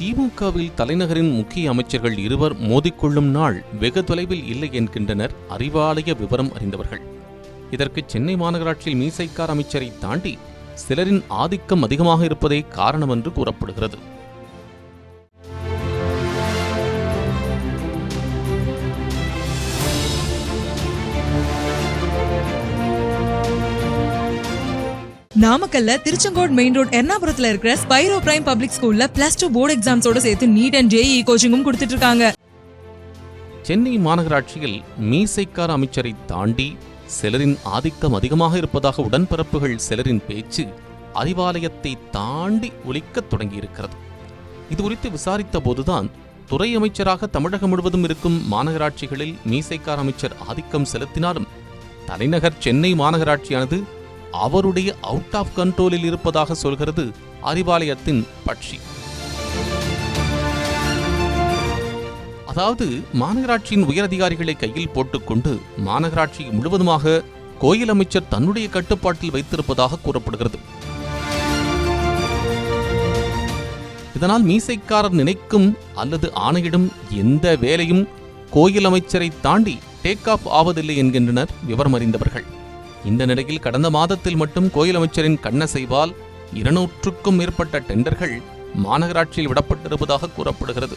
திமுகவில் தலைநகரின் முக்கிய அமைச்சர்கள் இருவர் மோதிக்கொள்ளும் நாள் வெகு தொலைவில் இல்லை என்கின்றனர் அறிவாலய விவரம் அறிந்தவர்கள். இதற்கு சென்னை மாநகராட்சியில் மீசைக்கார் அமைச்சரை தாண்டி சிலரின் ஆதிக்கம் அதிகமாக இருப்பதே காரணம் என்று கூறப்படுகிறது. நாமக்கல்ல திருச்செங்கோடு மெயின் ரோட் எர்ணாபுரத்துல இருக்கிற ஸ்பைரோ பிரைம் பப்ளிக் ஸ்கூல்ல பிளஸ் டூ போர்டு எக்ஸாம்ஸோட சேர்த்து நீட் அண்ட் ஜேஇ கோச்சிங்கும் கொடுத்துட்டு இருக்காங்க. சென்னை மாநகராட்சியில் மீசைக்கார அமைச்சரை தாண்டி சிலரின் ஆதிக்கம் அதிகமாக இருப்பதாக உடன்பரப்புகள் சிலரின் பேச்சு அறிவாலயத்தை தாண்டி ஒலிக்கத் தொடங்கியிருக்கிறது. இது குறித்து விசாரித்த போதுதான் துறை அமைச்சராக தமிழகம் முழுவதும் இருக்கும் மாநகராட்சிகளில் மீசைக்கார அமைச்சர் ஆதிக்கம் செலுத்தினாலும் தலைநகர் சென்னை மாநகராட்சியானது அவருடைய அவுட் ஆஃப் கண்ட்ரோலில் இருப்பதாக சொல்கிறது அறிவாலயத்தின் பட்சி. அதாவது மாநகராட்சியின் உயரதிகாரிகளை கையில் போட்டுக்கொண்டு மாநகராட்சி முழுவதுமாக கோயில் அமைச்சர் தன்னுடைய கட்டுப்பாட்டில் வைத்திருப்பதாக கூறப்படுகிறது. இதனால் மீசைக்காரர் நினைக்கும் அல்லது ஆணையிடும் எந்த வேலையும் கோயில் அமைச்சரை தாண்டி டேக் ஆஃப் ஆவதில்லை என்கின்றனர் விவரம் அறிந்தவர்கள் இந்த நிலையில் கடந்த மாதத்தில் மட்டும் கோயில் அமைச்சரின் கண்ணசைவால் இருநூற்றுக்கும் மேற்பட்ட டெண்டர்கள் மாநகராட்சியில் விடப்பட்டிருப்பதாக கூறப்படுகிறது.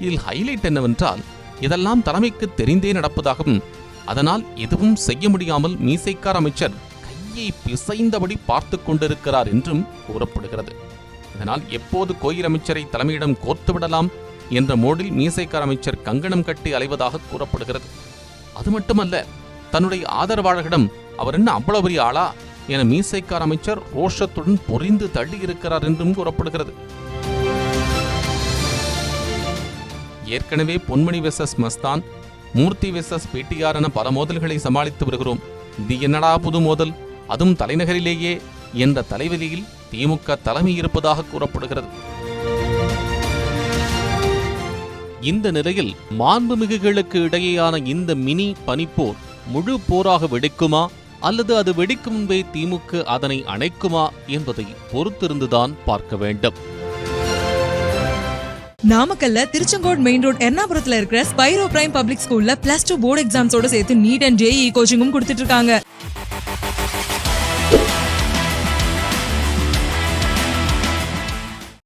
இதில் ஹைலைட் என்னவென்றால் இதெல்லாம் தலைமைக்கு தெரிந்தே நடப்பதாகவும் அதனால் எதுவும் செய்ய முடியாமல் மீசைக்கார அமைச்சர் கையை பிசைந்தபடி பார்த்து கொண்டிருக்கிறார் என்றும் கூறப்படுகிறது. இதனால் எப்போது கோயில் அமைச்சரை தலைமையிடம் கோர்த்து விடலாம் என்ற மோடில் மீசைக்கார அமைச்சர் கங்கணம் கட்டி அலைவதாக கூறப்படுகிறது. அது மட்டுமல்ல தன்னுடைய ஆதரவாளர்களிடம் அவர் என்ன அவ்வளவு பெரிய ஆளா என மீசைக்கார அமைச்சர் ரோஷத்துடன் பொறிந்து தள்ளியிருக்கிறார் என்றும் கூறப்படுகிறது. ஏற்கனவே பொன்மணி வெசஸ் மஸ்தான் மூர்த்தி வெசஸ் பிடிஆர் என பல மோதல்களை சமாளித்து வருகிறோம். இது என்னடா புது மோதல்? அதுவும் தலைநகரிலேயே என்ற தலைவலியில் திமுக தலைமை இருப்பதாக கூறப்படுகிறது. இந்த நிலையில் மாண்புமிகுகளுக்கு இடையேயான இந்த மினி பனிப்போர் முழு போராக வெடிக்குமா? அல்லது அது வெடிக்கும் முன்பே திமுக அதனை அணைக்குமா? என்பதை பொறுத்திருந்துதான் பார்க்க வேண்டும். நாமக்கல்ல திருச்செங்கோடு மெயின் ரோட் எர்ணாபுரத்துல இருக்கிற ஸ்பைரோ பிரைம் பப்ளிக் ஸ்கூல்ல பிளஸ் டூ போர்டு எக்ஸாம்ஸோட சேர்த்து நீட் அண்ட் ஜேஇ கோச்சிங்கும் கொடுத்துட்டு இருக்காங்க.